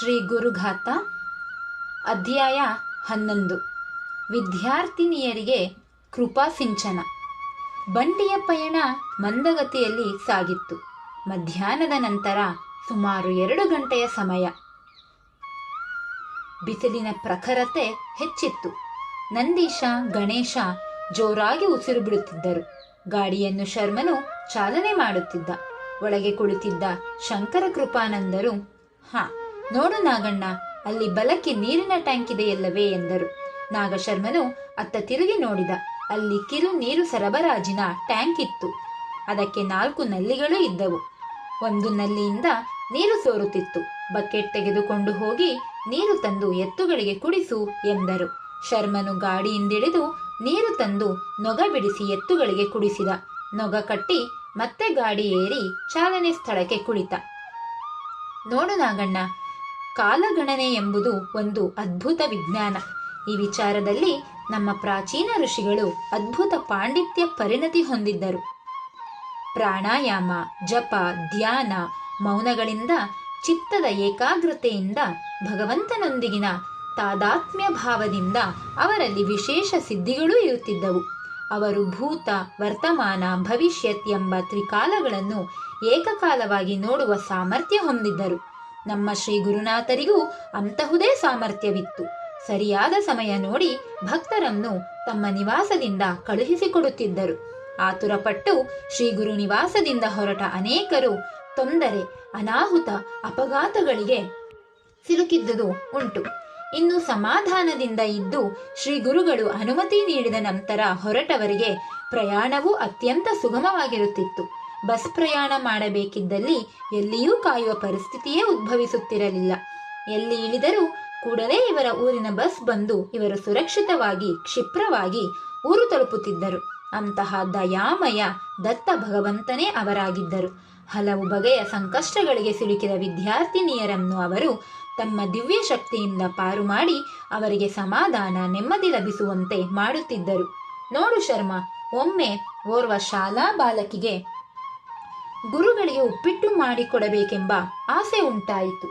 ಶ್ರೀ ಗುರುಘಾತ, ಅಧ್ಯಾಯ ಹನ್ನೊಂದು. ವಿದ್ಯಾರ್ಥಿನಿಯರಿಗೆ ಕೃಪಾ ಸಿಂಚನ. ಬಂಡಿಯ ಪಯಣ ಮಂದಗತಿಯಲ್ಲಿ ಸಾಗಿತ್ತು. ಮಧ್ಯಾಹ್ನದ ನಂತರ ಸುಮಾರು ಎರಡು ಗಂಟೆಯ ಸಮಯ. ಬಿಸಿಲಿನ ಪ್ರಖರತೆ ಹೆಚ್ಚಿತ್ತು. ನಂದೀಶ, ಗಣೇಶ ಜೋರಾಗಿ ಉಸಿರು ಬಿಡುತ್ತಿದ್ದರು. ಗಾಡಿಯನ್ನು ಶರ್ಮನು ಚಾಲನೆ ಮಾಡುತ್ತಿದ್ದ. ಒಳಗೆ ಕುಳಿತಿದ್ದ ಶಂಕರ ಕೃಪಾನಂದರು, ಹಾ ನೋಡು ನಾಗಣ್ಣ, ಅಲ್ಲಿ ಬಲಕ್ಕೆ ನೀರಿನ ಟ್ಯಾಂಕ್ ಇದೆಯಲ್ಲವೇ ಎಂದರು. ನಾಗಶರ್ಮನು ಅತ್ತ ತಿರುಗಿ ನೋಡಿದ. ಅಲ್ಲಿ ಕಿರು ನೀರು ಸರಬರಾಜಿನ ಟ್ಯಾಂಕ್ ಇತ್ತು. ಅದಕ್ಕೆ ನಾಲ್ಕು ನಲ್ಲಿಗಳು ಇದ್ದವು. ಒಂದು ನಲ್ಲಿಯಿಂದ ನೀರು ಸೋರುತ್ತಿತ್ತು. ಬಕೆಟ್ ತೆಗೆದುಕೊಂಡು ಹೋಗಿ ನೀರು ತಂದು ಎತ್ತುಗಳಿಗೆ ಕುಡಿಸು ಎಂದರು. ಶರ್ಮನು ಗಾಡಿಯಿಂದಿಳಿದು ನೀರು ತಂದು ನೊಗ ಬಿಡಿಸಿ ಎತ್ತುಗಳಿಗೆ ಕುಡಿಸಿದ. ನೊಗ ಕಟ್ಟಿ ಮತ್ತೆ ಗಾಡಿ ಏರಿ ಚಾಲನೆ ಸ್ಥಳಕ್ಕೆ ಕುಳಿತ. ನೋಡು ನಾಗಣ್ಣ ಕಾಲಗಣನೆ ಎಂಬುದು ಒಂದು ಅದ್ಭುತ ವಿಜ್ಞಾನ. ಈ ವಿಚಾರದಲ್ಲಿ ನಮ್ಮ ಪ್ರಾಚೀನ ಋಷಿಗಳು ಅದ್ಭುತ ಪಾಂಡಿತ್ಯ ಪರಿಣತಿ ಹೊಂದಿದ್ದರು. ಪ್ರಾಣಾಯಾಮ, ಜಪ, ಧ್ಯಾನ, ಮೌನಗಳಿಂದ, ಚಿತ್ತದ ಏಕಾಗ್ರತೆಯಿಂದ, ಭಗವಂತನೊಂದಿಗಿನ ತಾದಾತ್ಮ್ಯ ಭಾವದಿಂದ ಅವರಲ್ಲಿ ವಿಶೇಷ ಸಿದ್ಧಿಗಳೂ ಇರುತ್ತಿದ್ದವು. ಅವರು ಭೂತ, ವರ್ತಮಾನ, ಭವಿಷ್ಯತ್ ಎಂಬ ತ್ರಿಕಾಲಗಳನ್ನು ಏಕಕಾಲವಾಗಿ ನೋಡುವ ಸಾಮರ್ಥ್ಯ ಹೊಂದಿದ್ದರು. ನಮ್ಮ ಶ್ರೀ ಗುರುನಾಥರಿಗೂ ಅಂತಹುದೇ ಸಾಮರ್ಥ್ಯವಿತ್ತು. ಸರಿಯಾದ ಸಮಯ ನೋಡಿ ಭಕ್ತರನ್ನು ತಮ್ಮ ನಿವಾಸದಿಂದ ಕಳುಹಿಸಿಕೊಡುತ್ತಿದ್ದರು. ಆತುರಪಟ್ಟು ಶ್ರೀ ಗುರು ನಿವಾಸದಿಂದ ಹೊರಟ ಅನೇಕರು ತೊಂದರೆ, ಅನಾಹುತ, ಅಪಘಾತಗಳಿಗೆ ಸಿಲುಕಿದ್ದುದು ಉಂಟು. ಇನ್ನು ಸಮಾಧಾನದಿಂದ ಇದ್ದು ಶ್ರೀ ಗುರುಗಳು ಅನುಮತಿ ನೀಡಿದ ನಂತರ ಹೊರಟವರಿಗೆ ಪ್ರಯಾಣವೂ ಅತ್ಯಂತ ಸುಗಮವಾಗಿರುತ್ತಿತ್ತು. ಬಸ್ ಪ್ರಯಾಣ ಮಾಡಬೇಕಿದ್ದಲ್ಲಿ ಎಲ್ಲಿಯೂ ಕಾಯುವ ಪರಿಸ್ಥಿತಿಯೇ ಉದ್ಭವಿಸುತ್ತಿರಲಿಲ್ಲ. ಎಲ್ಲಿ ಇಳಿದರೂ ಕೂಡಲೇ ಇವರ ಊರಿನ ಬಸ್ ಬಂದು ಇವರು ಸುರಕ್ಷಿತವಾಗಿ, ಕ್ಷಿಪ್ರವಾಗಿ ಊರು ತಲುಪುತ್ತಿದ್ದರು. ಅಂತಹ ದಯಾಮಯ ದತ್ತ ಭಗವಂತನೇ ಅವರಾಗಿದ್ದರು. ಹಲವು ಬಗೆಯ ಸಂಕಷ್ಟಗಳಿಗೆ ಸಿಲುಕಿದ ವಿದ್ಯಾರ್ಥಿನಿಯರನ್ನು ಅವರು ತಮ್ಮ ದಿವ್ಯ ಶಕ್ತಿಯಿಂದ ಪಾರು ಮಾಡಿ ಅವರಿಗೆ ಸಮಾಧಾನ, ನೆಮ್ಮದಿ ಲಭಿಸುವಂತೆ ಮಾಡುತ್ತಿದ್ದರು. ನೋಡು ಶರ್ಮಾ, ಒಮ್ಮೆ ಓರ್ವ ಶಾಲಾ ಬಾಲಕಿಗೆ ಗುರುಗಳಿಗೆ ಉಪ್ಪಿಟ್ಟು ಮಾಡಿಕೊಡಬೇಕೆಂಬ ಆಸೆ ಉಂಟಾಯಿತು.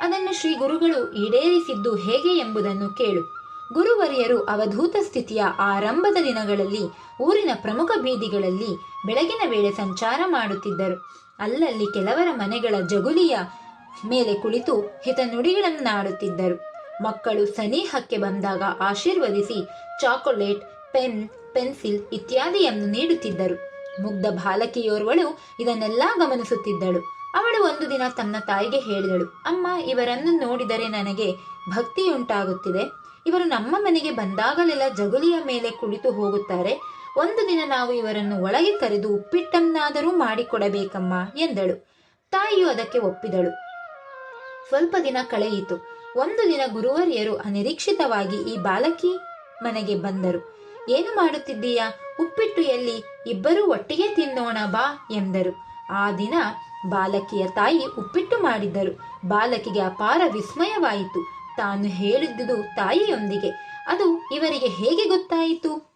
ಅದನ್ನು ಶ್ರೀ ಗುರುಗಳು ಈಡೇರಿಸಿದ್ದು ಹೇಗೆ ಎಂಬುದನ್ನು ಕೇಳು. ಗುರುವರಿಯರು ಅವಧೂತ ಸ್ಥಿತಿಯ ಆರಂಭದ ದಿನಗಳಲ್ಲಿ, ಊರಿನ ಪ್ರಮುಖ ಬೀದಿಗಳಲ್ಲಿ ಬೆಳಗಿನ ವೇಳೆ ಸಂಚಾರ ಮಾಡುತ್ತಿದ್ದರು. ಅಲ್ಲಲ್ಲಿ ಕೆಲವರ ಮನೆಗಳ ಜಗುಲಿಯ ಮೇಲೆ ಕುಳಿತು ಹಿತನುಡಿಗಳನ್ನಾಡುತ್ತಿದ್ದರು ಮಕ್ಕಳು ಸನಿಹಕ್ಕೆ ಬಂದಾಗ ಆಶೀರ್ವದಿಸಿ ಚಾಕೊಲೇಟ್, ಪೆನ್, ಪೆನ್ಸಿಲ್ ಇತ್ಯಾದಿಯನ್ನು ನೀಡುತ್ತಿದ್ದರು. ಮುಗ್ಧ ಬಾಲಕಿಯೋರ್ವಳು ಇದನ್ನೆಲ್ಲ ಗಮನಿಸುತ್ತಿದ್ದಳು. ಅವಳು ಒಂದು ದಿನ ತನ್ನ ತಾಯಿಗೆ ಹೇಳಿದಳು, ಅಮ್ಮ, ಇವರನ್ನು ನೋಡಿದರೆ ನನಗೆ ಭಕ್ತಿಯುಂಟಾಗುತ್ತಿದೆ. ಇವರು ನಮ್ಮ ಮನೆಗೆ ಬಂದಾಗಲೆಲ್ಲ ಜಗುಲಿಯ ಮೇಲೆ ಕುಳಿತು ಹೋಗುತ್ತಾರೆ. ಒಂದು ದಿನ ನಾವು ಇವರನ್ನು ಒಳಗೆ ಕರೆದು ಉಪ್ಪಿಟ್ಟನ್ನಾದರೂ ಮಾಡಿಕೊಡಬೇಕಮ್ಮ ಎಂದಳು. ತಾಯಿಯು ಅದಕ್ಕೆ ಒಪ್ಪಿದಳು. ಸ್ವಲ್ಪ ದಿನ ಕಳೆಯಿತು. ಒಂದು ದಿನ ಗುರುವರಿಯರು ಅನಿರೀಕ್ಷಿತವಾಗಿ ಈ ಬಾಲಕಿ ಮನೆಗೆ ಬಂದರು. ಏನು ಮಾಡುತ್ತಿದ್ದೀಯಾ? ಉಪ್ಪಿಟ್ಟು ಎಲ್ಲಿ? ಇಬ್ಬರೂ ಒಟ್ಟಿಗೆ ತಿನ್ನೋಣ ಬಾ ಎಂದರು. ಆ ದಿನ ಬಾಲಕಿಯ ತಾಯಿ ಉಪ್ಪಿಟ್ಟು ಮಾಡಿದ್ದರು. ಬಾಲಕಿಗೆ ಅಪಾರ ವಿಸ್ಮಯವಾಯಿತು. ತಾನು ಹೇಳಿದ್ದುದು ತಾಯಿಯೊಂದಿಗೆ. ಅದು ಇವರಿಗೆ ಹೇಗೆ ಗೊತ್ತಾಯಿತು?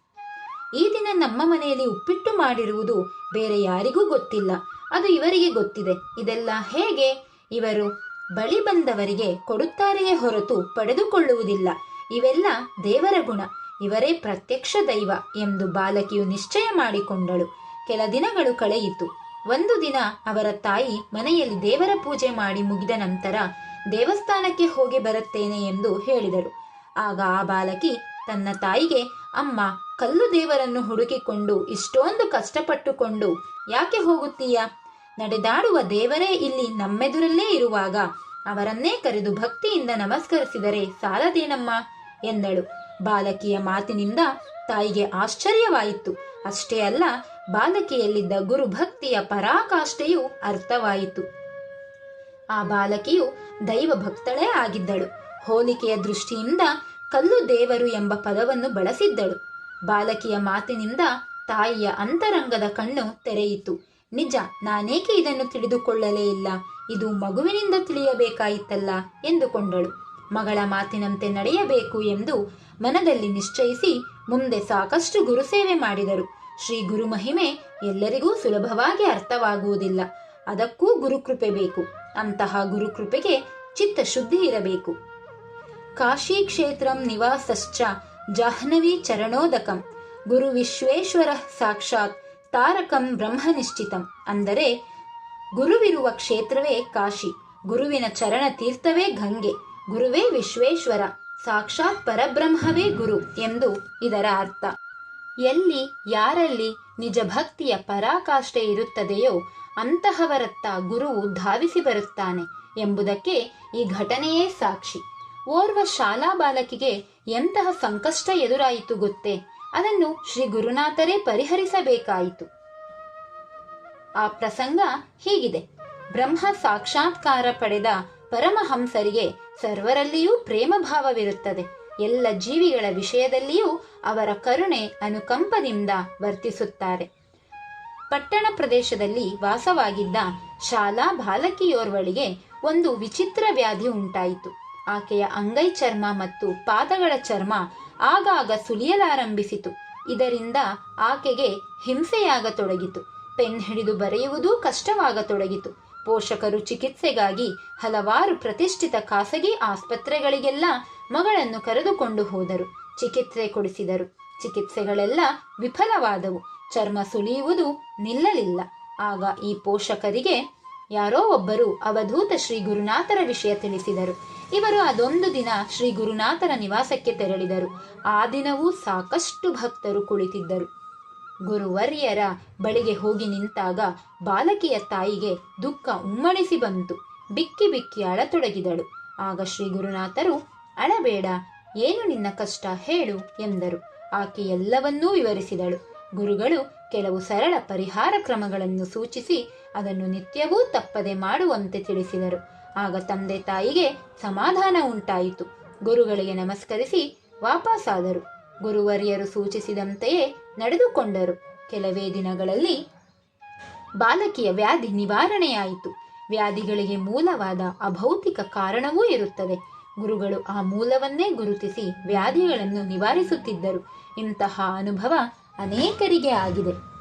ಈ ದಿನ ನಮ್ಮ ಮನೆಯಲ್ಲಿ ಉಪ್ಪಿಟ್ಟು ಮಾಡಿರುವುದು ಬೇರೆ ಯಾರಿಗೂ ಗೊತ್ತಿಲ್ಲ. ಅದು ಇವರಿಗೆ ಗೊತ್ತಿದೆ. ಇದೆಲ್ಲ ಹೇಗೆ? ಇವರು ಬಳಿ ಬಂದವರಿಗೆ ಕೊಡುತ್ತಾರೆಯೇ ಹೊರತು ಪಡೆದುಕೊಳ್ಳುವುದಿಲ್ಲ. ಇವೆಲ್ಲ ದೇವರ ಗುಣ. ಇವರೇ ಪ್ರತ್ಯಕ್ಷ ದೈವ ಎಂದು ಬಾಲಕಿಯು ನಿಶ್ಚಯ ಮಾಡಿಕೊಂಡಳು. ಕೆಲ ದಿನಗಳು ಕಳೆಯಿತು. ಒಂದು ದಿನ ಅವರ ತಾಯಿ ಮನೆಯಲ್ಲಿ ದೇವರ ಪೂಜೆ ಮಾಡಿ ಮುಗಿದ ನಂತರ ದೇವಸ್ಥಾನಕ್ಕೆ ಹೋಗಿ ಬರುತ್ತೇನೆ ಎಂದು ಹೇಳಿದರು ಆಗ ಆ ಬಾಲಕಿ ತನ್ನ ತಾಯಿಗೆ, ಅಮ್ಮ, ಕಲ್ಲು ದೇವರನ್ನು ಹುಡುಕಿಕೊಂಡು ಇಷ್ಟೊಂದು ಕಷ್ಟಪಟ್ಟುಕೊಂಡು ಯಾಕೆ ಹೋಗುತ್ತೀಯಾ? ನಡೆದಾಡುವ ದೇವರೇ ಇಲ್ಲಿ ನಮ್ಮೆದುರಲ್ಲೇ ಇರುವಾಗ ಅವರನ್ನೇ ಕರೆದು ಭಕ್ತಿಯಿಂದ ನಮಸ್ಕರಿಸಿದರೆ ಸಾಲದೇನಮ್ಮ? ಎಂದಳು. ಬಾಲಕಿಯ ಮಾತಿನಿಂದ ತಾಯಿಗೆ ಆಶ್ಚರ್ಯವಾಯಿತು. ಅಷ್ಟೇ ಅಲ್ಲ, ಬಾಲಕಿಯಲ್ಲಿದ್ದ ಗುರುಭಕ್ತಿಯ ಪರಾಕಾಷ್ಠೆಯು ಅರ್ಥವಾಯಿತು. ಆ ಬಾಲಕಿಯು ದೈವ ಭಕ್ತಳೇ ಆಗಿದ್ದಳು. ಹೋಲಿಕೆಯ ದೃಷ್ಟಿಯಿಂದ ಕಲ್ಲು ದೇವರು ಎಂಬ ಪದವನ್ನು ಬಳಸಿದ್ದಳು. ಬಾಲಕಿಯ ಮಾತಿನಿಂದ ತಾಯಿಯ ಅಂತರಂಗದ ಕಣ್ಣು ತೆರೆಯಿತು. ನಿಜ, ನಾನೇಕೆ ಇದನ್ನು ತಿಳಿದುಕೊಳ್ಳಲೇ ಇಲ್ಲ. ಇದು ಮಗುವಿನಿಂದ ತಿಳಿಯಬೇಕಾಯಿತಲ್ಲ ಎಂದುಕೊಂಡಳು. ಮಗಳ ಮಾತಿನಂತೆ ನಡೆಯಬೇಕು ಎಂದು ಮನದಲ್ಲಿ ನಿಶ್ಚಯಿಸಿ ಮುಂದೆ ಸಾಕಷ್ಟು ಗುರುಸೇವೆ ಮಾಡಿದರು. ಶ್ರೀ ಗುರು ಮಹಿಮೆ ಎಲ್ಲರಿಗೂ ಸುಲಭವಾಗಿ ಅರ್ಥವಾಗುವುದಿಲ್ಲ. ಅದಕ್ಕೂ ಗುರುಕೃಪೆ ಬೇಕು. ಅಂತಹ ಗುರುಕೃಪೆಗೆ ಚಿತ್ತ ಶುದ್ಧಿ ಇರಬೇಕು. ಕಾಶಿ ಕ್ಷೇತ್ರಂ ನಿವಾಸಶ್ಚ ಜಾಹ್ನವಿ ಚರಣೋದಕಂ. ಗುರು ವಿಶ್ವೇಶ್ವರ ಸಾಕ್ಷಾತ್ ತಾರಕಂ ಬ್ರಹ್ಮನಿಶ್ಚಿತಂ. ಅಂದರೆ ಗುರುವಿರುವ ಕ್ಷೇತ್ರವೇ ಕಾಶಿ. ಗುರುವಿನ ಚರಣ ತೀರ್ಥವೇ ಗಂಗೆ. ಗುರುವೇ ವಿಶ್ವೇಶ್ವರ. ಸಾಕ್ಷಾತ್ ಪರಬ್ರಹ್ಮವೇ ಗುರು ಎಂದು ಇದರ ಅರ್ಥ. ಎಲ್ಲಿ, ಯಾರಲ್ಲಿ ನಿಜ ಭಕ್ತಿಯ ಪರಾಕಾಷ್ಠೆ ಇರುತ್ತದೆಯೋ ಅಂತಹವರತ್ತ ಗುರುವು ಧಾವಿಸಿ ಬರುತ್ತಾನೆ ಎಂಬುದಕ್ಕೆ ಈ ಘಟನೆಯೇ ಸಾಕ್ಷಿ. ಓರ್ವ ಶಾಲಾ ಬಾಲಕಿಗೆ ಎಂತಹ ಸಂಕಷ್ಟ ಎದುರಾಯಿತು ಗೊತ್ತೇ? ಅದನ್ನು ಶ್ರೀ ಗುರುನಾಥರೇ ಪರಿಹರಿಸಬೇಕಾಯಿತು. ಆ ಪ್ರಸಂಗ ಹೀಗಿದೆ. ಬ್ರಹ್ಮ ಸಾಕ್ಷಾತ್ಕಾರ ಪಡೆದ ಪರಮಹಂಸರಿಗೆ ಸರ್ವರಲ್ಲಿಯೂ ಪ್ರೇಮ ಭಾವವಿರುತ್ತದೆ ಎಲ್ಲ ಜೀವಿಗಳ ವಿಷಯದಲ್ಲಿಯೂ ಅವರ ಕರುಣೆ ಅನುಕಂಪದಿಂದ ವರ್ತಿಸುತ್ತಾರೆ. ಪಟ್ಟಣ ಪ್ರದೇಶದಲ್ಲಿ ವಾಸವಾಗಿದ್ದ ಶಾಲಾ ಬಾಲಕಿಯೋರ್ವಳಿಗೆ ಒಂದು ವಿಚಿತ್ರ ವ್ಯಾಧಿ ಉಂಟಾಯಿತು. ಆಕೆಯ ಅಂಗೈ ಚರ್ಮ ಮತ್ತು ಪಾದಗಳ ಚರ್ಮ ಆಗಾಗ ಸುಲಿಯಲಾರಂಭಿಸಿತು. ಇದರಿಂದ ಆಕೆಗೆ ಹಿಂಸೆಯಾಗತೊಡಗಿತು. ಪೆನ್ ಹಿಡಿದು ಬರೆಯುವುದೂ ಕಷ್ಟವಾಗತೊಡಗಿತು. ಪೋಷಕರು ಚಿಕಿತ್ಸೆಗಾಗಿ ಹಲವಾರು ಪ್ರತಿಷ್ಠಿತ ಖಾಸಗಿ ಆಸ್ಪತ್ರೆಗಳಿಗೆಲ್ಲ ಮಗಳನ್ನು ಕರೆದುಕೊಂಡು ಹೋದರು. ಚಿಕಿತ್ಸೆ ಕೊಡಿಸಿದರು. ಚಿಕಿತ್ಸೆಗಳೆಲ್ಲ ವಿಫಲವಾದವು. ಚರ್ಮ ಸುಳಿಯುವುದು ನಿಲ್ಲಲಿಲ್ಲ. ಆಗ ಈ ಪೋಷಕರಿಗೆ ಯಾರೋ ಒಬ್ಬರು ಅವಧೂತ ಶ್ರೀ ಗುರುನಾಥರ ವಿಷಯ ತಿಳಿಸಿದರು. ಇವರು ಅದೊಂದು ದಿನ ಶ್ರೀ ಗುರುನಾಥರ ನಿವಾಸಕ್ಕೆ ತೆರಳಿದರು. ಆ ದಿನವೂ ಸಾಕಷ್ಟು ಭಕ್ತರು ಕುಳಿತಿದ್ದರು. ಗುರುವರ್ಯರ ಬಳಿಗೆ ಹೋಗಿ ನಿಂತಾಗ ಬಾಲಕಿಯ ತಾಯಿಗೆ ದುಃಖ ಉಮ್ಮಳಿಸಿ ಬಂತು. ಬಿಕ್ಕಿ ಬಿಕ್ಕಿ ಅಳತೊಡಗಿದಳು. ಆಗ ಶ್ರೀ ಗುರುನಾಥರು, ಅಳಬೇಡ, ಏನು ನಿನ್ನ ಕಷ್ಟ ಹೇಳು ಎಂದರು. ಆಕೆ ಎಲ್ಲವನ್ನೂ ವಿವರಿಸಿದಳು. ಗುರುಗಳು ಕೆಲವು ಸರಳ ಪರಿಹಾರ ಕ್ರಮಗಳನ್ನು ಸೂಚಿಸಿ ಅದನ್ನು ನಿತ್ಯವೂ ತಪ್ಪದೆ ಮಾಡುವಂತೆ ತಿಳಿಸಿದರು. ಆಗ ತಂದೆ ತಾಯಿಗೆ ಸಮಾಧಾನ ಉಂಟಾಯಿತು. ಗುರುಗಳಿಗೆ ನಮಸ್ಕರಿಸಿ ವಾಪಸ್ಸಾದರು ಗುರುವರ್ಯರು ಸೂಚಿಸಿದಂತೆಯೇ ನಡೆದುಕೊಂಡರು. ಕೆಲವೇ ದಿನಗಳಲ್ಲಿ ಬಾಲಕಿಯ ವ್ಯಾಧಿ ನಿವಾರಣೆಯಾಯಿತು. ವ್ಯಾಧಿಗಳಿಗೆ ಮೂಲವಾದ ಅಭೌತಿಕ ಕಾರಣವೂ ಇರುತ್ತದೆ. ಗುರುಗಳು ಆ ಮೂಲವನ್ನೇ ಗುರುತಿಸಿ ವ್ಯಾಧಿಗಳನ್ನು ನಿವಾರಿಸುತ್ತಿದ್ದರು. ಇಂತಹ ಅನುಭವ ಅನೇಕರಿಗೆ ಆಗಿದೆ.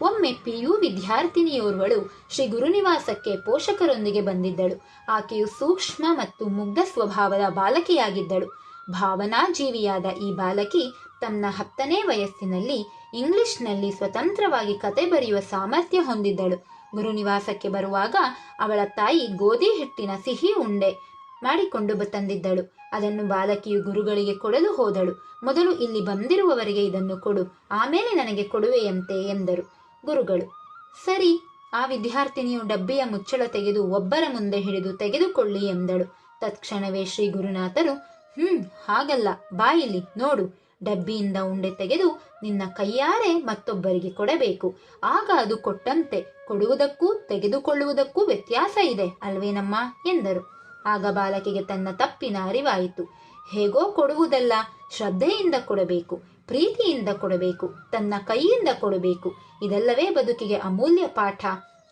ಒಮ್ಮೆ ಪಿಯು ವಿದ್ಯಾರ್ಥಿನಿಯೋರ್ವಳು ಶ್ರೀ ಗುರುನಿವಾಸಕ್ಕೆ ಪೋಷಕರೊಂದಿಗೆ ಬಂದಿದ್ದಳು. ಆಕೆಯು ಸೂಕ್ಷ್ಮ ಮತ್ತು ಮುಗ್ಧ ಸ್ವಭಾವದ ಬಾಲಕಿಯಾಗಿದ್ದಳು. ಭಾವನಾ ಜೀವಿಯಾದ ಈ ಬಾಲಕಿ ತನ್ನ ಹತ್ತನೇ ವಯಸ್ಸಿನಲ್ಲಿ ಇಂಗ್ಲಿಷ್ನಲ್ಲಿ ಸ್ವತಂತ್ರವಾಗಿ ಕತೆ ಬರೆಯುವ ಸಾಮರ್ಥ್ಯ ಹೊಂದಿದ್ದಳು. ಗುರುನಿವಾಸಕ್ಕೆ ಬರುವಾಗ ಅವಳ ತಾಯಿ ಗೋಧಿ ಹಿಟ್ಟಿನ ಸಿಹಿ ಉಂಡೆ ಮಾಡಿಕೊಂಡು ತಂದಿದ್ದಳು. ಅದನ್ನು ಬಾಲಕಿಯು ಗುರುಗಳಿಗೆ ಕೊಡಲು ಹೋದಳು. ಮೊದಲು ಇಲ್ಲಿ ಬಂದಿರುವವರಿಗೆ ಇದನ್ನು ಕೊಡು, ಆಮೇಲೆ ನನಗೆ ಕೊಡುವೆಯಂತೆ ಎಂದರು ಗುರುಗಳು. ಸರಿ, ಆ ವಿದ್ಯಾರ್ಥಿನಿಯು ಡಬ್ಬಿಯ ಮುಚ್ಚಳ ತೆಗೆದು ಒಬ್ಬರ ಮುಂದೆ ಹಿಡಿದು ತೆಗೆದುಕೊಳ್ಳಿ ಎಂದಳು. ತತ್ಕ್ಷಣವೇ ಶ್ರೀ ಗುರುನಾಥರು ಹ್ಮ್, ಹಾಗಲ್ಲ. ಬಾಯಿಲಿ ನೋಡು. ಡಬ್ಬಿಯಿಂದ ಉಂಡೆ ತೆಗೆದು ನಿನ್ನ ಕೈಯಾರೆ ಮತ್ತೊಬ್ಬರಿಗೆ ಕೊಡಬೇಕು. ಆಗ ಅದು ಕೊಟ್ಟಂತೆ. ಕೊಡುವುದಕ್ಕೂ, ತೆಗೆದುಕೊಳ್ಳುವುದಕ್ಕೂ ವ್ಯತ್ಯಾಸ ಇದೆ, ಅಲ್ವೇನಮ್ಮ? ಎಂದರು. ಆಗ ಬಾಲಕಿಗೆ ತನ್ನ ತಪ್ಪಿನ ಅರಿವಾಯಿತು. ಹೇಗೋ ಕೊಡುವುದಲ್ಲ. ಶ್ರದ್ಧೆಯಿಂದ ಕೊಡಬೇಕು, ಪ್ರೀತಿಯಿಂದ ಕೊಡಬೇಕು, ತನ್ನ ಕೈಯಿಂದ ಕೊಡಬೇಕು. ಇದೆಲ್ಲವೇ ಬದುಕಿಗೆ ಅಮೂಲ್ಯ ಪಾಠ.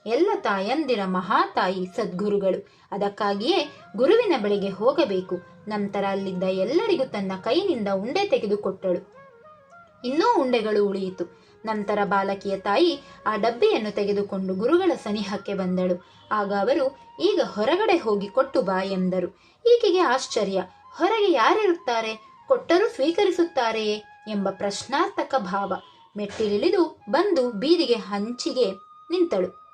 ಎಲ್ಲ ತಾಯಂದಿರ ಮಹಾತಾಯಿ ಸದ್ಗುರುಗಳು. ಅದಕ್ಕಾಗಿಯೇ ಗುರುವಿನ ಬಳಿಗೆ ಹೋಗಬೇಕು. ನಂತರ ಅಲ್ಲಿದ್ದ ಎಲ್ಲರಿಗೂ ತನ್ನ ಕೈನಿಂದ ಉಂಡೆ ತೆಗೆದುಕೊಟ್ಟಳು. ಇನ್ನೂ ಉಂಡೆಗಳು ಉಳಿಯಿತು. ನಂತರ ಬಾಲಕಿಯ ತಾಯಿ ಆ ಡಬ್ಬಿಯನ್ನು ತೆಗೆದುಕೊಂಡು ಗುರುಗಳ ಸನಿಹಕ್ಕೆ ಬಂದಳು. ಆಗ ಅವರು, ಈಗ ಹೊರಗಡೆ ಹೋಗಿ ಕೊಟ್ಟು ಬಾ ಎಂದರು. ಈಕೆಗೆ ಆಶ್ಚರ್ಯ, ಹೊರಗೆ ಯಾರಿರುತ್ತಾರೆ? ಕೊಟ್ಟರೂ ಸ್ವೀಕರಿಸುತ್ತಾರೆಯೇ? ಎಂಬ ಪ್ರಶ್ನಾರ್ಥಕ ಭಾವ. ಮೆಟ್ಟಿಲಿಳಿದು ಬಂದು ಬೀದಿಗೆ ಹಂಚಿಗೆ ನಿಂತಳು.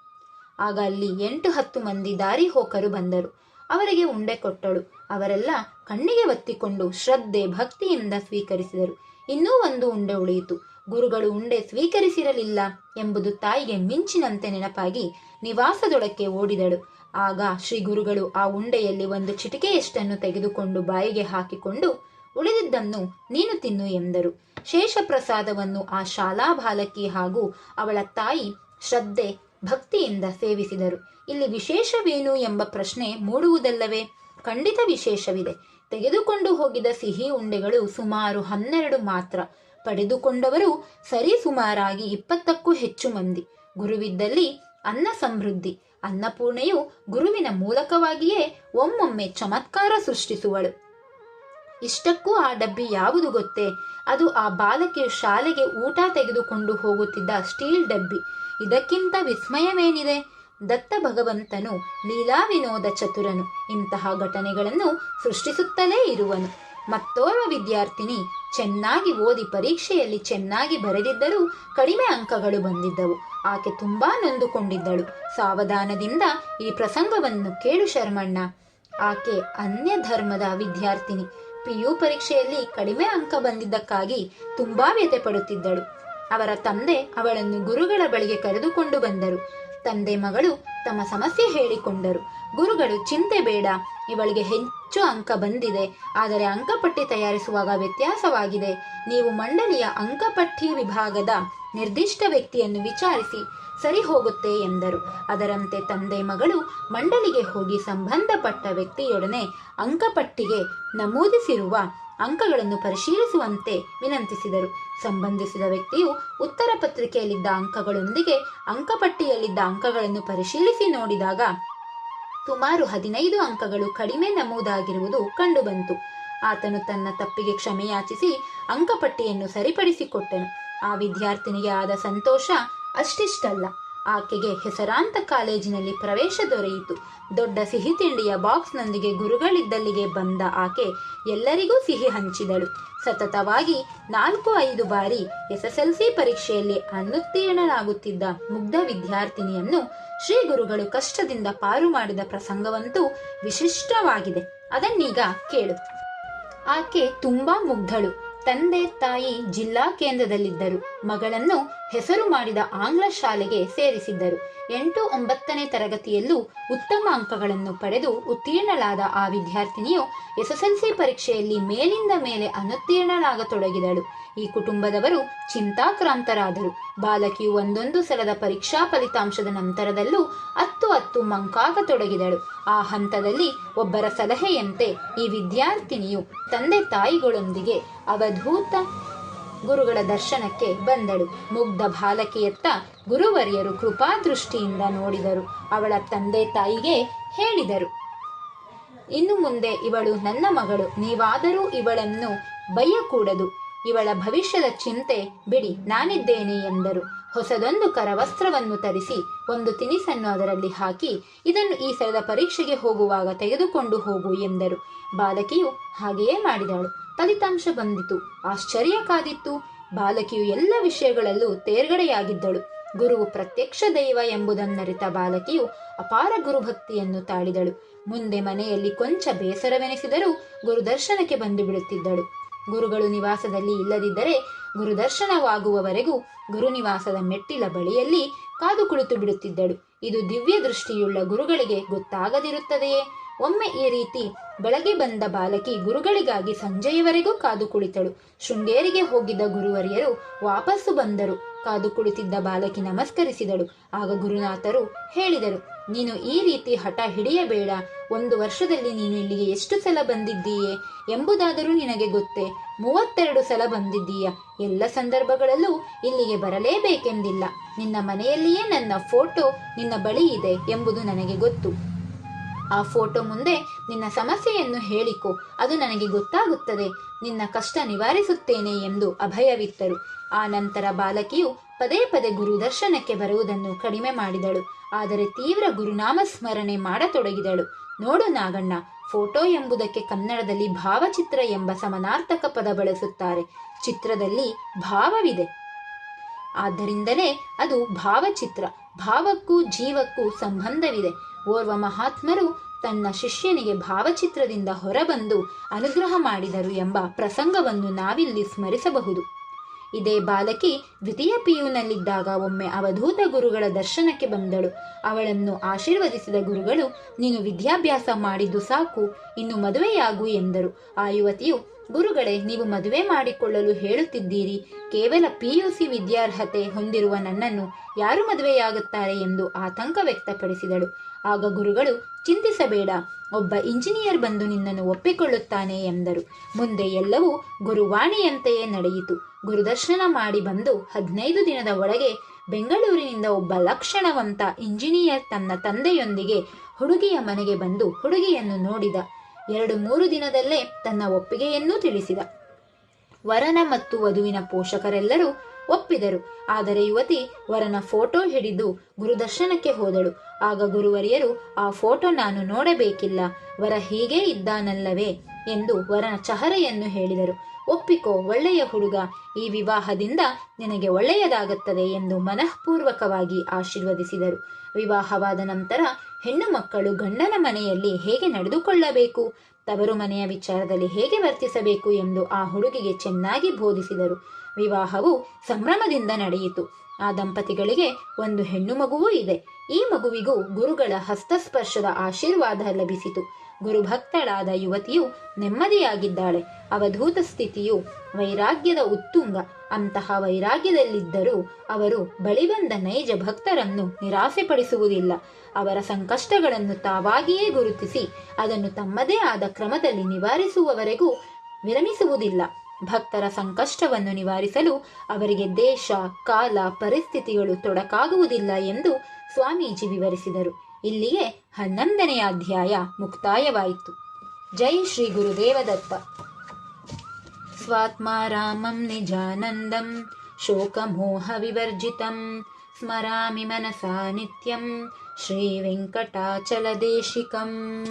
ಆಗ ಅಲ್ಲಿ ಎಂಟು ಹತ್ತು ಮಂದಿ ದಾರಿ ಹೋಕರು ಬಂದರು. ಅವರಿಗೆ ಉಂಡೆ ಕೊಟ್ಟಳು. ಅವರೆಲ್ಲ ಕಣ್ಣಿಗೆ ಒತ್ತಿಕೊಂಡು ಶ್ರದ್ಧೆ, ಭಕ್ತಿಯಿಂದ ಸ್ವೀಕರಿಸಿದರು. ಇನ್ನೂ ಒಂದು ಉಂಡೆ ಉಳಿಯಿತು. ಗುರುಗಳು ಉಂಡೆ ಸ್ವೀಕರಿಸಿರಲಿಲ್ಲ ಎಂಬುದು ತಾಯಿಗೆ ಮಿಂಚಿನಂತೆ ನೆನಪಾಗಿ ನಿವಾಸದೊಳಕ್ಕೆ ಓಡಿದಳು. ಆಗ ಶ್ರೀ ಗುರುಗಳು ಆ ಉಂಡೆಯಲ್ಲಿ ಒಂದು ಚಿಟಿಕೆಯಷ್ಟನ್ನು ತೆಗೆದುಕೊಂಡು ಬಾಯಿಗೆ ಹಾಕಿಕೊಂಡು, ಉಳಿದಿದ್ದನ್ನು ನೀನು ತಿನ್ನು ಎಂದರು. ಶೇಷ ಪ್ರಸಾದವನ್ನು ಆ ಶಾಲಾ ಬಾಲಕಿ ಹಾಗೂ ಅವಳ ತಾಯಿ ಶ್ರದ್ಧೆ ಭಕ್ತಿಯಿಂದ ಸೇವಿಸಿದರು. ಇಲ್ಲಿ ವಿಶೇಷವೇನು ಎಂಬ ಪ್ರಶ್ನೆ ಮೂಡುವುದಲ್ಲವೇ? ಖಂಡಿತ ವಿಶೇಷವಿದೆ. ತೆಗೆದುಕೊಂಡು ಹೋಗಿದ ಸಿಹಿ ಉಂಡೆಗಳು ಸುಮಾರು ಹನ್ನೆರಡು ಮಾತ್ರ. ಪಡೆದುಕೊಂಡವರು ಸರಿ ಸುಮಾರಾಗಿ ಇಪ್ಪತ್ತಕ್ಕೂ ಹೆಚ್ಚು ಮಂದಿ. ಗುರುವಿದ್ದಲ್ಲಿ ಅನ್ನ ಸಮೃದ್ಧಿ. ಅನ್ನಪೂರ್ಣೆಯು ಗುರುವಿನ ಮೂಲಕವಾಗಿಯೇ ಒಮ್ಮೊಮ್ಮೆ ಚಮತ್ಕಾರ ಸೃಷ್ಟಿಸುವಳು. ಇಷ್ಟಕ್ಕೂ ಆ ಡಬ್ಬಿ ಯಾವುದು ಗೊತ್ತೇ? ಅದು ಆ ಬಾಲಕಿಯು ಶಾಲೆಗೆ ಊಟ ತೆಗೆದುಕೊಂಡು ಹೋಗುತ್ತಿದ್ದ ಸ್ಟೀಲ್ ಡಬ್ಬಿ. ಇದಕ್ಕಿಂತ ವಿಸ್ಮಯವೇನಿದೆ? ದತ್ತ ಭಗವಂತನು ಲೀಲಾ ವಿನೋದ ಚತುರನು. ಇಂತಹ ಘಟನೆಗಳನ್ನು ಸೃಷ್ಟಿಸುತ್ತಲೇ ಇರುವನು. ಮತ್ತೋರ್ವ ವಿದ್ಯಾರ್ಥಿನಿ ಚೆನ್ನಾಗಿ ಓದಿ ಪರೀಕ್ಷೆಯಲ್ಲಿ ಚೆನ್ನಾಗಿ ಬರೆದಿದ್ದರೂ ಕಡಿಮೆ ಅಂಕಗಳು ಬಂದಿದ್ದವು. ಆಕೆ ತುಂಬಾ ನೊಂದುಕೊಂಡಿದ್ದಳು. ಸಾವಧಾನದಿಂದ ಈ ಪ್ರಸಂಗವನ್ನು ಕೇಳು ಶರ್ಮಣ್ಣ. ಆಕೆ ಅನ್ಯ ಧರ್ಮದ ವಿದ್ಯಾರ್ಥಿನಿ. ಪಿಯು ಪರೀಕ್ಷೆಯಲ್ಲಿ ಕಡಿಮೆ ಅಂಕ ಬಂದಿದ್ದಕ್ಕಾಗಿ ತುಂಬಾ ವ್ಯಥೆ ಪಡುತ್ತಿದ್ದಳು. ಅವರ ತಂದೆ ಅವಳನ್ನು ಗುರುಗಳ ಬಳಿಗೆ ಕರೆದುಕೊಂಡು ಬಂದರು. ತಂದೆ ಮಗಳು ತಮ್ಮ ಸಮಸ್ಯೆ ಹೇಳಿಕೊಂಡರು. ಗುರುಗಳು, ಚಿಂತೆ ಬೇಡ. ಇವಳಿಗೆ ಹೆಚ್ಚು ಅಂಕ ಬಂದಿದೆ. ಆದರೆ ಅಂಕಪಟ್ಟಿ ತಯಾರಿಸುವಾಗ ವ್ಯತ್ಯಾಸವಾಗಿದೆ. ನೀವು ಮಂಡಳಿಯ ಅಂಕಪಟ್ಟಿ ವಿಭಾಗದ ನಿರ್ದಿಷ್ಟ ವ್ಯಕ್ತಿಯನ್ನು ವಿಚಾರಿಸಿ. ಸರಿ ಹೋಗುತ್ತೆ ಎಂದರು. ಅದರಂತೆ ತಂದೆ ಮಗಳು ಮಂಡಳಿಗೆ ಹೋಗಿ ಸಂಬಂಧಪಟ್ಟ ವ್ಯಕ್ತಿಯೊಡನೆ ಅಂಕಪಟ್ಟಿಗೆ ನಮೂದಿಸಿರುವ ಅಂಕಗಳನ್ನು ಪರಿಶೀಲಿಸುವಂತೆ ವಿನಂತಿಸಿದರು. ಸಂಬಂಧಿಸಿದ ವ್ಯಕ್ತಿಯು ಉತ್ತರ ಪತ್ರಿಕೆಯಲ್ಲಿದ್ದ ಅಂಕಗಳೊಂದಿಗೆ ಅಂಕಪಟ್ಟಿಯಲ್ಲಿದ್ದ ಅಂಕಗಳನ್ನು ಪರಿಶೀಲಿಸಿ ನೋಡಿದಾಗ ಸುಮಾರು ಹದಿನೈದು ಅಂಕಗಳು ಕಡಿಮೆ ನಮೂದಾಗಿರುವುದು ಕಂಡುಬಂತು. ಆತನು ತನ್ನ ತಪ್ಪಿಗೆ ಕ್ಷಮೆಯಾಚಿಸಿ ಅಂಕಪಟ್ಟಿಯನ್ನು ಸರಿಪಡಿಸಿಕೊಟ್ಟನು. ಆ ವಿದ್ಯಾರ್ಥಿನಿಗೆ ಆದ ಸಂತೋಷ ಅಷ್ಟಿಷ್ಟಲ್ಲ. ಆಕೆಗೆ ಹೆಸರಾಂತ ಕಾಲೇಜಿನಲ್ಲಿ ಪ್ರವೇಶ ದೊರೆಯಿತು. ದೊಡ್ಡ ಸಿಹಿ ತಿಂಡಿಯ ಬಾಕ್ಸ್ನೊಂದಿಗೆ ಗುರುಗಳಿದ್ದಲ್ಲಿಗೆ ಬಂದ ಆಕೆ ಎಲ್ಲರಿಗೂ ಸಿಹಿ ಹಂಚಿದಳು. ಸತತವಾಗಿ ನಾಲ್ಕು ಐದು ಬಾರಿ ಎಸ್ಎಸ್ಎಲ್ಸಿ ಪರೀಕ್ಷೆಯಲ್ಲಿ ಅನುತ್ತೀರ್ಣನಾಗುತ್ತಿದ್ದ ಮುಗ್ಧ ವಿದ್ಯಾರ್ಥಿನಿಯನ್ನು ಶ್ರೀ ಗುರುಗಳು ಕಷ್ಟದಿಂದ ಪಾರು ಮಾಡಿದ ಪ್ರಸಂಗವಂತೂ ವಿಶಿಷ್ಟವಾಗಿದೆ. ಅದನ್ನೀಗ ಕೇಳು. ಆಕೆ ತುಂಬಾ ಮುಗ್ಧಳು. ತಂದೆ ತಾಯಿ ಜಿಲ್ಲಾ ಕೇಂದ್ರದಲ್ಲಿದ್ದರು. ಮಗಳನ್ನು ಹೆಸರು ಮಾಡಿದ ಆಂಗ್ಲ ಶಾಲೆಗೆ ಸೇರಿಸಿದ್ದರು. ಎಂಟು ಒಂಬತ್ತನೇ ತರಗತಿಯಲ್ಲೂ ಉತ್ತಮ ಅಂಕಗಳನ್ನು ಪಡೆದು ಉತ್ತೀರ್ಣಳಾದ ಆ ವಿದ್ಯಾರ್ಥಿನಿಯು ಎಸ್ಎಸ್ಎಲ್ಸಿ ಪರೀಕ್ಷೆಯಲ್ಲಿ ಮೇಲಿಂದ ಮೇಲೆ ಅನುತ್ತೀರ್ಣಳಾಗತೊಡಗಿದಳು. ಈ ಕುಟುಂಬದವರು ಚಿಂತಾಕ್ರಾಂತರಾದರು. ಬಾಲಕಿಯು ಒಂದೊಂದು ಸಲದ ಪರೀಕ್ಷಾ ಫಲಿತಾಂಶದ ನಂತರದಲ್ಲೂ ಹತ್ತು ಹತ್ತು ಮಂಕಾಗತೊಡಗಿದಳು. ಆ ಹಂತದಲ್ಲಿ ಒಬ್ಬರ ಸಲಹೆಯಂತೆ ಈ ವಿದ್ಯಾರ್ಥಿನಿಯು ತಂದೆ ತಾಯಿಗಳೊಂದಿಗೆ ಅವಧೂತ ಗುರುಗಳ ದರ್ಶನಕ್ಕೆ ಬಂದಳು. ಮುಗ್ಧ ಬಾಲಕಿಯತ್ತ ಗುರುವರಿಯರು ಕೃಪಾದೃಷ್ಟಿಯಿಂದ ನೋಡಿದರು. ಅವಳ ತಂದೆ ತಾಯಿಗೆ ಹೇಳಿದರು, ಇನ್ನು ಮುಂದೆ ಇವಳು ನನ್ನ ಮಗಳು. ನೀವಾದರೂ ಇವಳನ್ನು ಬಯ್ಯಕೂಡದು ಇವಳ ಭವಿಷ್ಯದ ಚಿಂತೆ ಬಿಡಿ, ನಾನಿದ್ದೇನೆ ಎಂದರು. ಹೊಸದೊಂದು ಕರವಸ್ತ್ರವನ್ನು ತರಿಸಿ, ಒಂದು ತಿನಿಸನ್ನು ಅದರಲ್ಲಿ ಹಾಕಿ, ಇದನ್ನು ಈ ಸಲದ ಪರೀಕ್ಷೆಗೆ ಹೋಗುವಾಗ ತೆಗೆದುಕೊಂಡು ಹೋಗು ಎಂದರು. ಬಾಲಕಿಯು ಹಾಗೆಯೇ ಮಾಡಿದಳು. ಫಲಿತಾಂಶ ಬಂದಿತು. ಆಶ್ಚರ್ಯ ಕಾದಿತ್ತು. ಬಾಲಕಿಯು ಎಲ್ಲ ವಿಷಯಗಳಲ್ಲೂ ತೇರ್ಗಡೆಯಾಗಿದ್ದಳು. ಗುರುವು ಪ್ರತ್ಯಕ್ಷ ದೈವ ಎಂಬುದನ್ನರಿತ ಬಾಲಕಿಯು ಅಪಾರ ಗುರುಭಕ್ತಿಯನ್ನು ತಾಳಿದಳು. ಮುಂದೆ ಮನೆಯಲ್ಲಿ ಕೊಂಚ ಬೇಸರವೆನಿಸಿದರೂ ಗುರುದರ್ಶನಕ್ಕೆ ಬಂದು ಬಿಡುತ್ತಿದ್ದಳು ಗುರುಗಳು ನಿವಾಸದಲ್ಲಿ ಇಲ್ಲದಿದ್ದರೆ ಗುರುದರ್ಶನವಾಗುವವರೆಗೂ ಗುರುನಿವಾಸದ ಮೆಟ್ಟಿಲ ಬಳಿಯಲ್ಲಿ ಕಾದು ಕುಳಿತು ಬಿಡುತ್ತಿದ್ದಳು ಇದು ದಿವ್ಯ ದೃಷ್ಟಿಯುಳ್ಳ ಗುರುಗಳಿಗೆ ಗೊತ್ತಾಗದಿರುತ್ತದೆಯೇ? ಒಮ್ಮೆ ಈ ರೀತಿ ಬೆಳಗ್ಗೆ ಬಂದ ಬಾಲಕಿ ಗುರುಗಳಿಗಾಗಿ ಸಂಜೆಯವರೆಗೂ ಕಾದು ಕುಳಿತಳು. ಶೃಂಗೇರಿಗೆ ಹೋಗಿದ್ದ ಗುರುವರಿಯರು ವಾಪಸ್ಸು ಬಂದರು. ಕಾದು ಕುಳಿತಿದ್ದ ಬಾಲಕಿ ನಮಸ್ಕರಿಸಿದಳು. ಆಗ ಗುರುನಾಥರು ಹೇಳಿದರು, ನೀನು ಈ ರೀತಿ ಹಠ ಹಿಡಿಯಬೇಡ. ಒಂದು ವರ್ಷದಲ್ಲಿ ನೀನು ಇಲ್ಲಿಗೆ ಎಷ್ಟು ಸಲ ಬಂದಿದ್ದೀಯೆ? ಎಂಬುದಾದರೂ ನಿನಗೆ ಗೊತ್ತೇ. ಮೂವತ್ತೆರಡು ಸಲ ಬಂದಿದ್ದೀಯ? ಎಲ್ಲ ಸಂದರ್ಭಗಳಲ್ಲೂ ಇಲ್ಲಿಗೆ ಬರಲೇಬೇಕೆಂದಿಲ್ಲ. ನಿನ್ನ ಮನೆಯಲ್ಲಿಯೇ ನನ್ನ ಫೋಟೋ ನಿನ್ನ ಬಳಿ ಇದೆ ಎಂಬುದು ನನಗೆ ಗೊತ್ತು. ಆ ಫೋಟೋ ಮುಂದೆ ನಿನ್ನ ಸಮಸ್ಯೆಯನ್ನು ಹೇಳಿಕೊ. ಅದು ನನಗೆ ಗೊತ್ತಾಗುತ್ತದೆ. ನಿನ್ನ ಕಷ್ಟ ನಿವಾರಿಸುತ್ತೇನೆ ಎಂದು ಅಭಯವಿತ್ತರು. ಆ ನಂತರ ಬಾಲಕಿಯು ಪದೇ ಪದೇ ಗುರು ದರ್ಶನಕ್ಕೆ ಬರುವುದನ್ನು ಕಡಿಮೆ ಮಾಡಿದಳು. ಆದರೆ ತೀವ್ರ ಗುರುನಾಮ ಸ್ಮರಣೆ ಮಾಡತೊಡಗಿದಳು. ನೋಡು ನಾಗಣ್ಣ, ಫೋಟೋ ಎಂಬುದಕ್ಕೆ ಕನ್ನಡದಲ್ಲಿ ಭಾವಚಿತ್ರ ಎಂಬ ಸಮನಾರ್ಥಕ ಪದ ಬಳಸುತ್ತಾರೆ. ಚಿತ್ರದಲ್ಲಿ ಭಾವವಿದೆ. ಆದ್ದರಿಂದಲೇ ಅದು ಭಾವಚಿತ್ರ. ಭಾವಕ್ಕೂ ಜೀವಕ್ಕೂ ಸಂಬಂಧವಿದೆ. ಓರ್ವ ಮಹಾತ್ಮರು ತನ್ನ ಶಿಷ್ಯನಿಗೆ ಭಾವಚಿತ್ರದಿಂದ ಹೊರಬಂದು ಅನುಗ್ರಹ ಮಾಡಿದರು ಎಂಬ ಪ್ರಸಂಗವನ್ನು ನಾವಿಲ್ಲಿ ಸ್ಮರಿಸಬಹುದು. ಇದೇ ಬಾಲಕಿ ದ್ವಿತೀಯ ಪಿಯುನಲ್ಲಿದ್ದಾಗ ಒಮ್ಮೆ ಅವಧೂತ ಗುರುಗಳ ದರ್ಶನಕ್ಕೆ ಬಂದಳು. ಅವಳನ್ನು ಆಶೀರ್ವದಿಸಿದ ಗುರುಗಳು, ನೀನು ವಿದ್ಯಾಭ್ಯಾಸ ಮಾಡಿದ್ದು ಸಾಕು, ಇನ್ನು ಮದುವೆಯಾಗು ಎಂದರು. ಆ ಯುವತಿಯು ಗುರುಗಳೇ, ನೀವು ಮದುವೆ ಮಾಡಿಕೊಳ್ಳಲು ಹೇಳುತ್ತಿದ್ದೀರಿ. ಕೇವಲ ಪಿಯುಸಿ ವಿದ್ಯಾರ್ಹತೆ ಹೊಂದಿರುವ ನನ್ನನ್ನು ಯಾರು ಮದುವೆಯಾಗುತ್ತಾರೆ ಎಂದು ಆತಂಕ ವ್ಯಕ್ತಪಡಿಸಿದಳು. ಆಗ ಗುರುಗಳು, ಚಿಂತಿಸಬೇಡ, ಒಬ್ಬ ಇಂಜಿನಿಯರ್ ಬಂದು ನಿನ್ನನ್ನು ಒಪ್ಪಿಕೊಳ್ಳುತ್ತಾನೆ ಎಂದರು. ಮುಂದೆ ಎಲ್ಲವೂ ಗುರುವಾಣಿಯಂತೆಯೇ ನಡೆಯಿತು. ಗುರುದರ್ಶನ ಮಾಡಿ ಬಂದು ಹದಿನೈದು ದಿನದ ಒಳಗೆ ಬೆಂಗಳೂರಿನಿಂದ ಒಬ್ಬ ಲಕ್ಷಣವಂತ ಇಂಜಿನಿಯರ್ ತನ್ನ ತಂದೆಯೊಂದಿಗೆ ಹುಡುಗಿಯ ಮನೆಗೆ ಬಂದು ಹುಡುಗಿಯನ್ನು ನೋಡಿದ. ಎರಡು ಮೂರು ದಿನದಲ್ಲೇ ತನ್ನ ಒಪ್ಪಿಗೆಯನ್ನೂ ತಿಳಿಸಿದ. ವರನ ಮತ್ತು ವಧುವಿನ ಪೋಷಕರೆಲ್ಲರೂ ಒಪ್ಪಿದರು. ಆದರೆ ಯುವತಿ ವರನ ಫೋಟೋ ಹಿಡಿದು ಗುರುದರ್ಶನಕ್ಕೆ ಹೋದಳು. ಆಗ ಗುರುವರಿಯರು, ಆ ಫೋಟೋ ನಾನು ನೋಡಬೇಕಿಲ್ಲ. ವರ ಹೀಗೇ ಇದ್ದಾನಲ್ಲವೇ? ಎಂದು ವರನ ಚಹರೆಯನ್ನು ಹೇಳಿದರು. ಒಪ್ಪಿಕೋ, ಒಳ್ಳೆಯ ಹುಡುಗ. ಈ ವಿವಾಹದಿಂದ ನಿನಗೆ ಒಳ್ಳೆಯದಾಗುತ್ತದೆ ಎಂದು ಮನಃಪೂರ್ವಕವಾಗಿ ಆಶೀರ್ವದಿಸಿದರು. ವಿವಾಹವಾದ ನಂತರ ಹೆಣ್ಣು ಮಕ್ಕಳು ಗಂಡನ ಮನೆಯಲ್ಲಿ ಹೇಗೆ ನಡೆದುಕೊಳ್ಳಬೇಕು? ತವರು ಮನೆಯ ವಿಚಾರದಲ್ಲಿ ಹೇಗೆ ವರ್ತಿಸಬೇಕು ಎಂದು ಆ ಹುಡುಗಿಗೆ ಚೆನ್ನಾಗಿ ಬೋಧಿಸಿದರು. ವಿವಾಹವು ಸಂಭ್ರಮದಿಂದ ನಡೆಯಿತು. ಆ ದಂಪತಿಗಳಿಗೆ ಒಂದು ಹೆಣ್ಣು ಮಗುವೂ ಇದೆ. ಈ ಮಗುವಿಗೂ ಗುರುಗಳ ಹಸ್ತಸ್ಪರ್ಶದ ಆಶೀರ್ವಾದ ಲಭಿಸಿತು. ಗುರುಭಕ್ತಳಾದ ಯುವತಿಯು ನೆಮ್ಮದಿಯಾಗಿದ್ದಾಳೆ. ಅವಧೂತ ಸ್ಥಿತಿಯು ವೈರಾಗ್ಯದ ಉತ್ತುಂಗ. ಅಂತಹ ವೈರಾಗ್ಯದಲ್ಲಿದ್ದರೂ ಅವರು ಬಳಿ ಬಂದ ನೈಜ ಭಕ್ತರನ್ನು ನಿರಾಸೆಪಡಿಸುವುದಿಲ್ಲ. ಅವರ ಸಂಕಷ್ಟಗಳನ್ನು ತಾವಾಗಿಯೇ ಗುರುತಿಸಿ, ಅದನ್ನು ತಮ್ಮದೇ ಆದ ಕ್ರಮದಲ್ಲಿ ನಿವಾರಿಸುವವರೆಗೂ ವಿರಮಿಸುವುದಿಲ್ಲ. ಭಕ್ತರ ಸಂಕಷ್ಟವನ್ನು ನಿವಾರಿಸಲು ಅವರಿಗೆ ದೇಶ ಕಾಲ ಪರಿಸ್ಥಿತಿಗಳು ತೊಡಕಾಗುವುದಿಲ್ಲ ಎಂದು ಸ್ವಾಮೀಜಿ ವಿವರಿಸಿದರು ಇಲ್ಲಿಗೆ ಹನ್ನೊಂದನೆಯ ಅಧ್ಯಾಯ ಮುಕ್ತಾಯವಾಯಿತು ಜೈ ಶ್ರೀ ಗುರುದೇವದತ್ತ स्वात्मा रामं निजानन्दं शोकमोहविवर्जितं स्मरामि मनसा नित्यं श्रीवेङ्कटाचलदेशिकम्